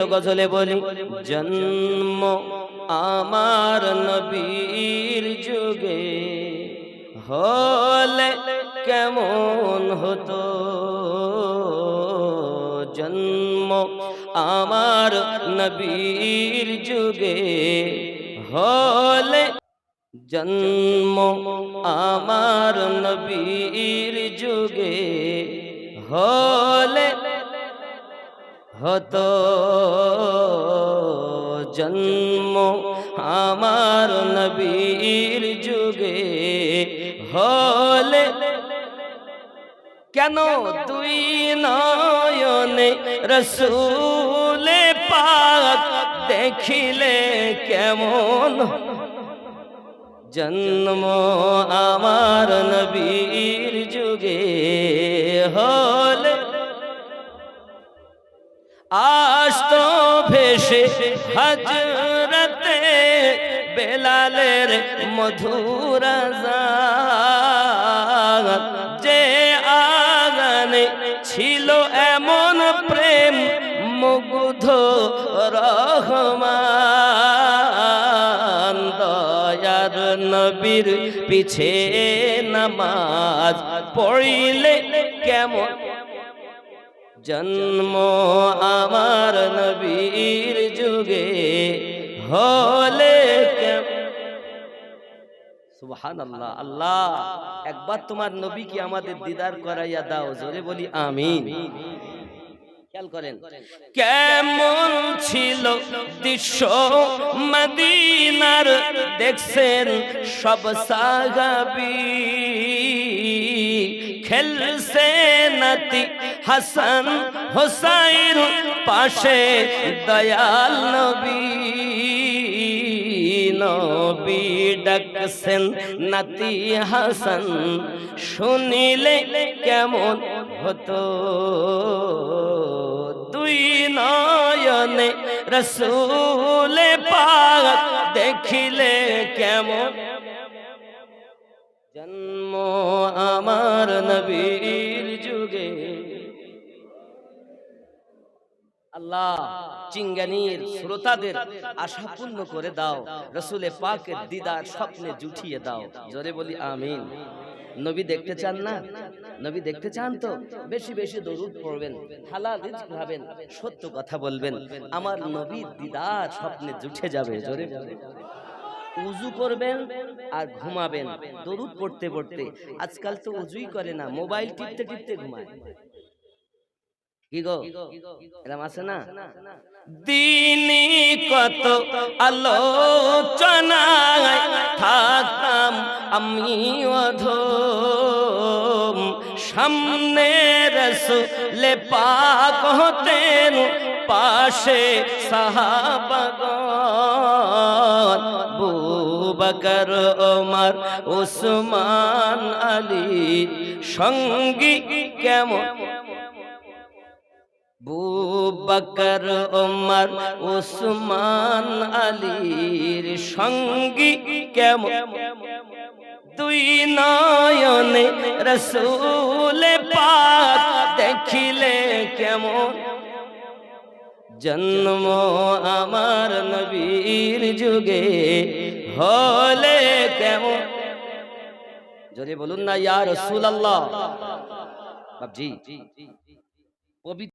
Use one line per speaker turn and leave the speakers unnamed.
গজলে বলি, জন্ম আমার নবীর যুগে হলে কেমন হতো? জন্ম আমার নবীর যুগে হলে জন্ম আমার নবীর যুগে হলে হতো জন্ম আমার নবীর যুগে হলে। কেন তুই নয়নে রসুলে পাক দেখিলে কেমন? জন্ম আমার আস্ত ভেসে হজরতে বেলালের মধুর যে আগানে ছিল এমন প্রেম মুগ্ধ রহমান। দয়ার নবীর পিছে নামাজ পড়িলে কেমন? জন্ম আমার হলে আল্লাহ, একবার তোমার নবীকে আমাদের দিদার করাইয়া দাও, জোরে বলি আমিন। কেমন ছিল দৃশ্য মদিনার, দেখছেন সব সাগাবি খেলছে নাতি হাসান হোসাইন পাশে দয়াল নবী। নবী ডাকছেন, নাতি হাসান, শুনিলে কেমন হতো? দুই নয়নে রসুলে পাক দেখিলে কেমন? জন্ম আমার নবীর আল্লাহ, চিঙ্গানির শ্রোতাদের আশা পূর্ণ করে দাও। রসুলে পাকের দিদার স্বপ্নে জুঠিয়ে দাও। জোরে বলি, আমিন। নবী দেখতে চান না? নবী দেখতে চান তো? বেশি বেশি দরুদ পড়বেন, হালাল রিজক খাবেন সত্য কথা বলবেন। আমার নবী দিদার স্বপ্নে জুঠে যাবে, জোরে উজু করবেন আর ঘুমাবেন। দরুদ পড়তে পড়তে। আজকাল তো উজুই করে না, মোবাইল টিপতে টিপতে ঘুমায়। কি গো? এরম আছে না? দিনী কত আলোচনায় থাকতাম আমি অধম। সামনে রসুলে পাক হতেন পাশে সাহাবাগন বুবকর ওমর উসমান আলী সঙ্গী কেমন বুবকর ওমর উসমান আলীর সঙ্গী কেমন? দুই নয়নে রসুলে পাক দেখিলে কেমন? জন্ম আমার নবীর যুগে হলে কেমন? জোরে বলুন না, ইয়া রসুল আল্লাহ পবিত্র